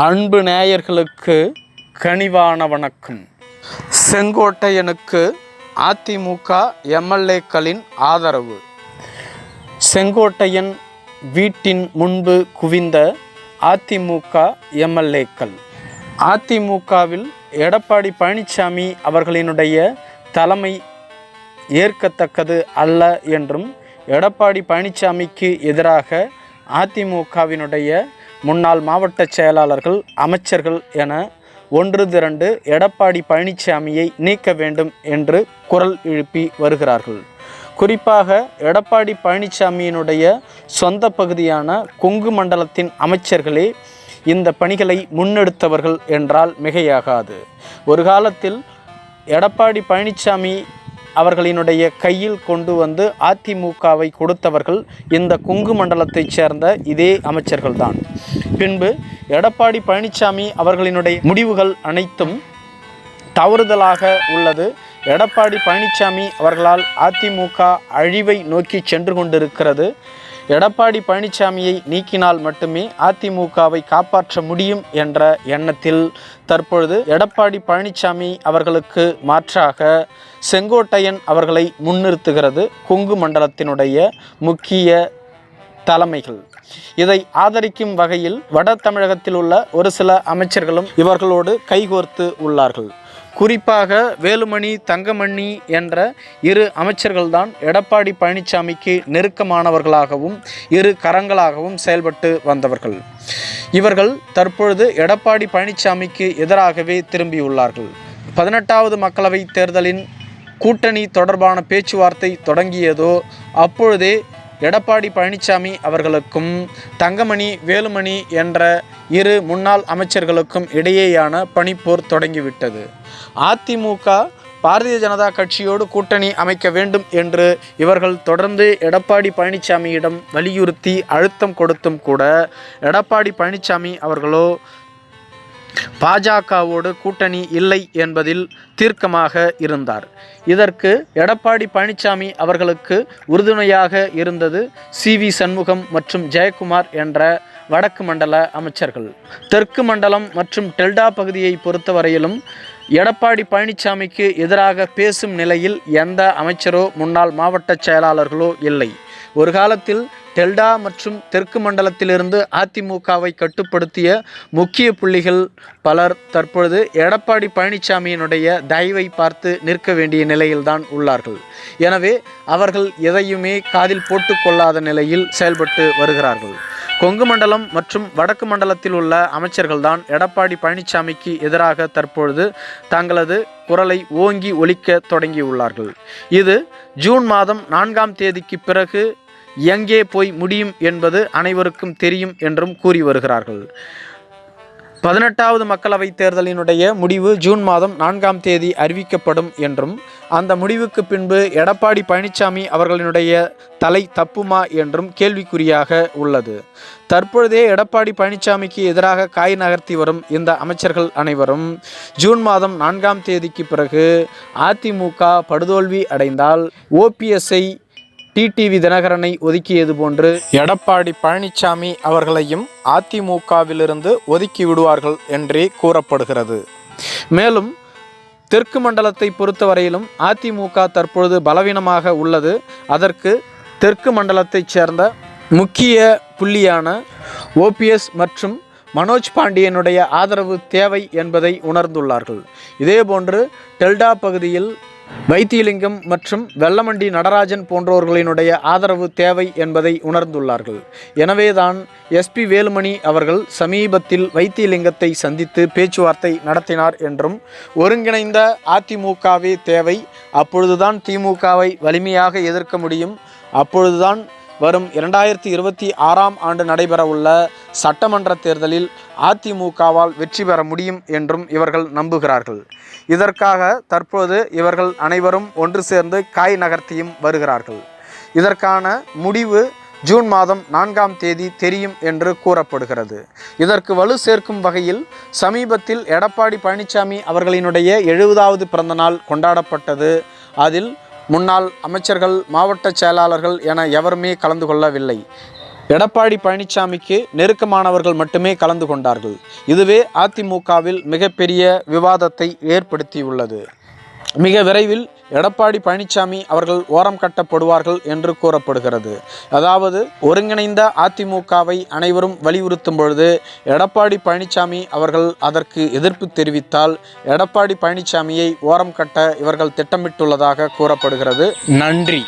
அன்பு நேயர்களுக்கு கனிவான வணக்கம். செங்கோட்டையனுக்கு அதிமுக எம்எல்ஏக்களின் ஆதரவு. செங்கோட்டையன் வீட்டின் முன்பு குவிந்த அதிமுக எம்எல்ஏக்கள். அதிமுகவில் எடப்பாடி பழனிசாமி அவர்களினுடைய தலைமை ஏற்கத்தக்கது அல்ல என்றும் எடப்பாடி பழனிசாமிக்கு எதிராக அதிமுகவினுடைய முன்னாள் மாவட்ட செயலாளர்கள் அமைச்சர்கள் என ஒன்று திரண்டு எடப்பாடி பழனிசாமியை நீக்க வேண்டும் என்று குரல் எழுப்பி வருகிறார்கள். குறிப்பாக எடப்பாடி பழனிசாமியினுடைய சொந்த பகுதியான கொங்கு மண்டலத்தின் அமைச்சர்களே இந்த பணிகளை முன்னெடுத்தவர்கள் என்றால் மிகையாகாது. ஒரு காலத்தில் எடப்பாடி பழனிசாமி அவர்களினுடைய கையில் கொண்டு வந்து அதிமுகவை கொடுத்தவர்கள் இந்த குங்கு மண்டலத்தைச் சேர்ந்த இதே அமைச்சர்கள்தான். பின்பு எடப்பாடி பழனிசாமி அவர்களினுடைய முடிவுகள் அனைத்தும் தவறுதலாக உள்ளது. எடப்பாடி பழனிசாமி அவர்களால் அதிமுக அழிவை நோக்கி சென்று கொண்டிருக்கிறது. எடப்பாடி பழனிசாமியை நீக்கினால் மட்டுமே அதிமுகவை காப்பாற்ற முடியும் என்ற எண்ணத்தில் தற்பொழுது எடப்பாடி பழனிசாமி அவர்களுக்கு மாற்றாக செங்கோட்டையன் அவர்களை முன்னிறுத்துகிறது கொங்கு மண்டலத்தினுடைய முக்கிய தலைமைகள். இதை ஆதரிக்கும் வகையில் வட தமிழகத்தில் உள்ள ஒரு சில அமைச்சர்களும் இவர்களோடு கைகோர்த்து உள்ளார்கள். குறிப்பாக வேலுமணி தங்கமணி என்ற இரு அமைச்சர்கள்தான் எடப்பாடி பழனிசாமிக்கு நெருக்கமானவர்களாகவும் இரு கரங்களாகவும் செயல்பட்டு வந்தவர்கள். இவர்கள் தற்பொழுது எடப்பாடி பழனிசாமிக்கு எதிராகவே திரும்பியுள்ளார்கள். பதினெட்டாவது மக்களவை தேர்தலின் கூட்டணி தொடர்பான பேச்சுவார்த்தை தொடங்கியதோ அப்பொழுதே எடப்பாடி பழனிசாமி அவர்களுக்கும் தங்கமணி வேலுமணி என்ற இரு முன்னாள் அமைச்சர்களுக்கும் இடையேயான பணிப்போர் தொடங்கிவிட்டது. அதிமுக பாரதிய ஜனதா கட்சியோடு கூட்டணி அமைக்க வேண்டும் என்று இவர்கள் தொடர்ந்து எடப்பாடி பழனிசாமியிடம் வலியுறுத்தி அழுத்தம் கொடுத்தும் கூட எடப்பாடி பழனிசாமி அவர்களோ பாஜகவோடு கூட்டணி இல்லை என்பதில் தீர்க்கமாக இருந்தார். இதற்கு எடப்பாடி பழனிசாமி அவர்களுக்கு உறுதுணையாக இருந்தது சி வி சண்முகம் மற்றும் ஜெயக்குமார் என்ற வடக்கு மண்டல அமைச்சர்கள். தெற்கு மண்டலம் மற்றும் டெல்டா பகுதியை பொறுத்தவரையிலும் எடப்பாடி பழனிசாமிக்கு எதிராக பேசும் நிலையில் எந்த அமைச்சரோ முன்னாள் மாவட்ட செயலாளர்களோ இல்லை. ஒரு காலத்தில் டெல்டா மற்றும் தெற்கு மண்டலத்திலிருந்து அதிமுகவை கட்டுப்படுத்திய முக்கிய புள்ளிகள் பலர் தற்பொழுது எடப்பாடி பழனிசாமியினுடைய தயவை பார்த்து நிற்க வேண்டிய நிலையில்தான் உள்ளார்கள். எனவே அவர்கள் எதையுமே காதில் போட்டுக்கொள்ளாத நிலையில் செயல்பட்டு வருகிறார்கள். கொங்கு மண்டலம் மற்றும் வடக்கு மண்டலத்தில் உள்ள அமைச்சர்கள்தான் எடப்பாடி பழனிசாமிக்கு எதிராக தற்பொழுது தங்களது குரலை ஓங்கி ஒலிக்க தொடங்கியுள்ளார்கள். இது ஜூன் மாதம் நான்காம் தேதிக்கு பிறகு எங்கே போய் முடியும் என்பது அனைவருக்கும் தெரியும் என்றும் கூறி வருகிறார்கள். பதினெட்டாவது மக்களவைத் தேர்தலினுடைய முடிவு ஜூன் மாதம் நான்காம் தேதி அறிவிக்கப்படும் என்றும் அந்த முடிவுக்கு பின்பு எடப்பாடி பழனிசாமி அவர்களினுடைய தலை தப்புமா என்றும் கேள்விக்குறியாக உள்ளது. தற்பொழுதே எடப்பாடி பழனிசாமிக்கு எதிராக காய் நகர்த்தி வரும் இந்த அமைச்சர்கள் அனைவரும் ஜூன் மாதம் நான்காம் தேதிக்கு பிறகு அதிமுக படுதோல்வி அடைந்தால் ஓபிஎஸ்ஐ டிடிவி தினகரனை ஒதுக்கியது போன்று எடப்பாடி பழனிசாமி அவர்களையும் அதிமுகவிலிருந்து ஒதுக்கி விடுவார்கள் என்றே கூறப்படுகிறது. மேலும் தெற்கு மண்டலத்தை பொறுத்தவரையிலும் அதிமுக தற்பொழுது பலவீனமாக உள்ளது. அதற்கு தெற்கு மண்டலத்தைச் சேர்ந்த முக்கிய புள்ளியான ஓபிஎஸ் மற்றும் மனோஜ் பாண்டியனுடைய ஆதரவு தேவை என்பதை உணர்ந்துள்ளார்கள். இதேபோன்று டெல்டா பகுதியில் வைத்தியலிங்கம் மற்றும் வெள்ளமண்டி நடராஜன் போன்றோர்களினுடைய ஆதரவு தேவை என்பதை உணர்ந்துள்ளார்கள். எனவேதான் எஸ்பி வேலுமணி அவர்கள் சமீபத்தில் வைத்தியலிங்கத்தை சந்தித்து பேச்சுவார்த்தை நடத்தினார் என்றும் ஒருங்கிணைந்த அதிமுகவே தேவை அப்பொழுதுதான் திமுகவை வலிமையாக எதிர்க்க முடியும் அப்பொழுதுதான் வரும் இரண்டாயிரத்தி இருபத்தி ஆறாம் ஆண்டு நடைபெறவுள்ள சட்டமன்ற தேர்தலில் அதிமுகவால் வெற்றி பெற முடியும் என்றும் இவர்கள் நம்புகிறார்கள். இதற்காக தற்போது இவர்கள் அனைவரும் ஒன்று சேர்ந்து காய் நகர்த்தியும் வருகிறார்கள். இதற்கான முடிவு ஜூன் மாதம் நான்காம் தேதி தெரியும் என்று கூறப்படுகிறது. இதற்கு வலு சேர்க்கும் வகையில் சமீபத்தில் எடப்பாடி பழனிசாமி அவர்களினுடைய எழுபதாவது பிறந்தநாள் கொண்டாடப்பட்டது. அதில் முன்னாள் அமைச்சர்கள் மாவட்ட செயலாளர்கள் என எவருமே கலந்து கொள்ளவில்லை. எடப்பாடி பழனிசாமிக்கு நெருக்கமானவர்கள் மட்டுமே கலந்து கொண்டார்கள். இதுவே அதிமுகவில் மிகப்பெரிய விவாதத்தை ஏற்படுத்தியுள்ளது. மிக விரைவில் எடப்பாடி பழனிசாமி அவர்கள் ஓரம் கட்டப்படுவார்கள் என்று கூறப்படுகிறது. அதாவது ஒருங்கிணைந்த அதிமுகவை அனைவரும் வலியுறுத்தும் பொழுது எடப்பாடி பழனிசாமி அவர்கள் அதற்கு எதிர்ப்பு தெரிவித்தால் எடப்பாடி பழனிசாமியை ஓரம் கட்ட இவர்கள் திட்டமிட்டுள்ளதாக கூறப்படுகிறது. நன்றி.